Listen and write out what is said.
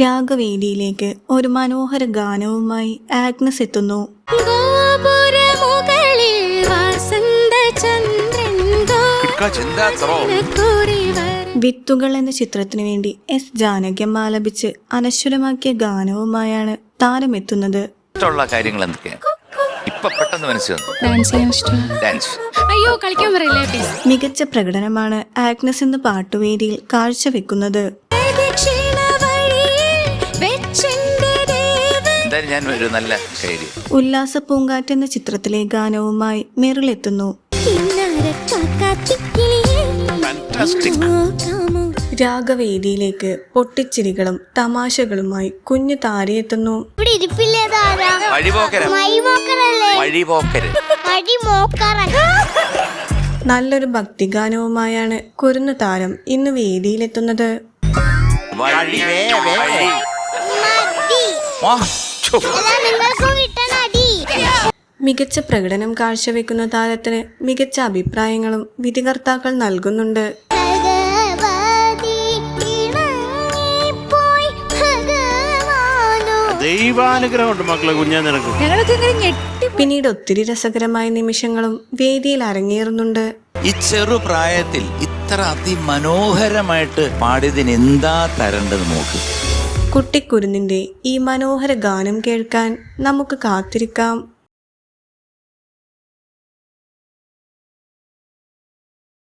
രാഗവേദിയിലേക്ക് ഒരു മനോഹര ഗാനവുമായി ആഗ്നസ് എത്തുന്നു. വിത്തുകൾ എന്ന ചിത്രത്തിനു വേണ്ടി എസ് ജാനകം ആലപിച്ച് അനശ്വരമാക്കിയ ഗാനവുമായാണ് താരമെത്തുന്നത്. ഇഷ്ടമുള്ള കാര്യങ്ങൾ ഇപ്പൊ പെട്ടെന്ന് മനസ്സിലായി മികച്ച പ്രകടനമാണ് ആഗ്നസ് എന്ന പാട്ടുവേദിയിൽ കാഴ്ചവെക്കുന്നത്. എന്തായാലും ഞാൻ ഒരു നല്ല കൈഡി ഉല്ലാസ പൂങ്കാറ്റ് എന്ന ചിത്രത്തിലെ ഗാനവുമായി മെറിലെത്തുന്നു. രാഗവേദിയിലേക്ക് പൊട്ടിച്ചിരികളും തമാശകളുമായി കുഞ്ഞു താരയെത്തുന്നു. നല്ലൊരു ഭക്തിഗാനവുമായാണ് കുരുന്നു താരം ഇന്ന് വേദിയിലെത്തുന്നത്. വഴി വേ മതി. മികച്ച പ്രകടനം കാഴ്ചവെക്കുന്ന താരത്തിന് മികച്ച അഭിപ്രായങ്ങളും വിധികർത്താക്കൾ നൽകുന്നുണ്ട്. മക്കളെ നിനക്ക്. പിന്നീട് ഒത്തിരി രസകരമായ നിമിഷങ്ങളും വേദിയിൽ അരങ്ങേറുന്നുണ്ട്. ഈ ചെറു പ്രായത്തിൽ ഇത്ര അതിമനോഹരമായിട്ട് പാടിയതിന് എന്താ തരേണ്ടത് നോക്ക്. കുട്ടിക്കുരുന്നിന്റെ ഈ മനോഹര ഗാനം കേൾക്കാൻ നമുക്ക് കാത്തിരിക്കാം.